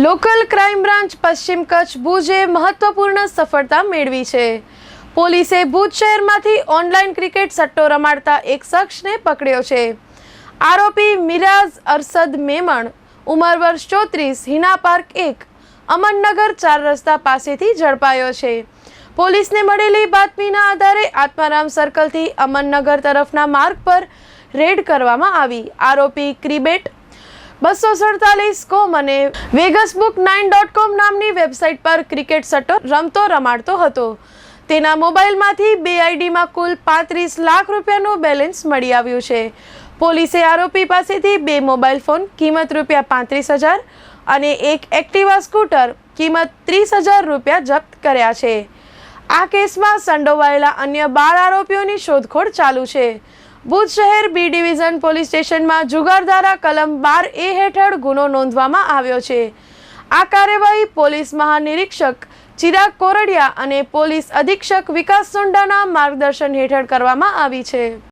Local crime branch પશ્ચિમ કચ્છ ભુજે મહત્વપૂર્ણ સફળતા મેળવી છે. પોલીસે ભુજ શહેરમાંથી ઓનલાઈન ક્રિકેટ સટ્ટો રમાડતા એક શખ્સને પકડ્યો છે. આરોપી મિરાઝ અરસદ મેમણ, ઉંમર વર્ષ ચોત્રીસ, હિના પાર્ક એક, અમનનગર ચાર રસ્તા પાસેથી ઝડપાયો છે. પોલીસને મળેલી બાતમીના આધારે આત્મારામ સર્કલથી અમનનગર તરફના માર્ગ પર રેડ કરવામાં આવી. આરોપી ક્રિબેટ બસો સડતાલીસ કોમ અને Vegas book nine dot com નામની વેબસાઇટ પર ક્રિકેટ સટ્ટો રમતો રમાડતો હતો. તેના મોબાઈલમાંથી બે આઈડીમાં કુલ પાંત્રીસ લાખ રૂપિયાનું બેલેન્સ મળી આવ્યું છે. પોલીસે આરોપી પાસેથી બે મોબાઈલ ફોન, કિંમત રૂપિયા પાંત્રીસ હજાર અને એક એક્ટિવા સ્કૂટર, કિંમત ત્રીસ હજાર રૂપિયા જપ્ત કર્યા છે. આ કેસમાં સંડોવાયેલા અન્ય બાર આરોપીઓની શોધખોળ ચાલુ છે. ભુજ શહેર બી ડિવિઝન પોલીસ સ્ટેશનમાં જુગારધારા કલમ બાર એ હેઠળ ગુનો નોંધવામાં આવ્યો છે. આ કાર્યવાહી પોલીસ મહાનિરીક્ષક ચિરાગ કોરડિયા અને પોલીસ અધિક્ષક વિકાસ સુંડાના માર્ગદર્શન હેઠળ કરવામાં આવી છે.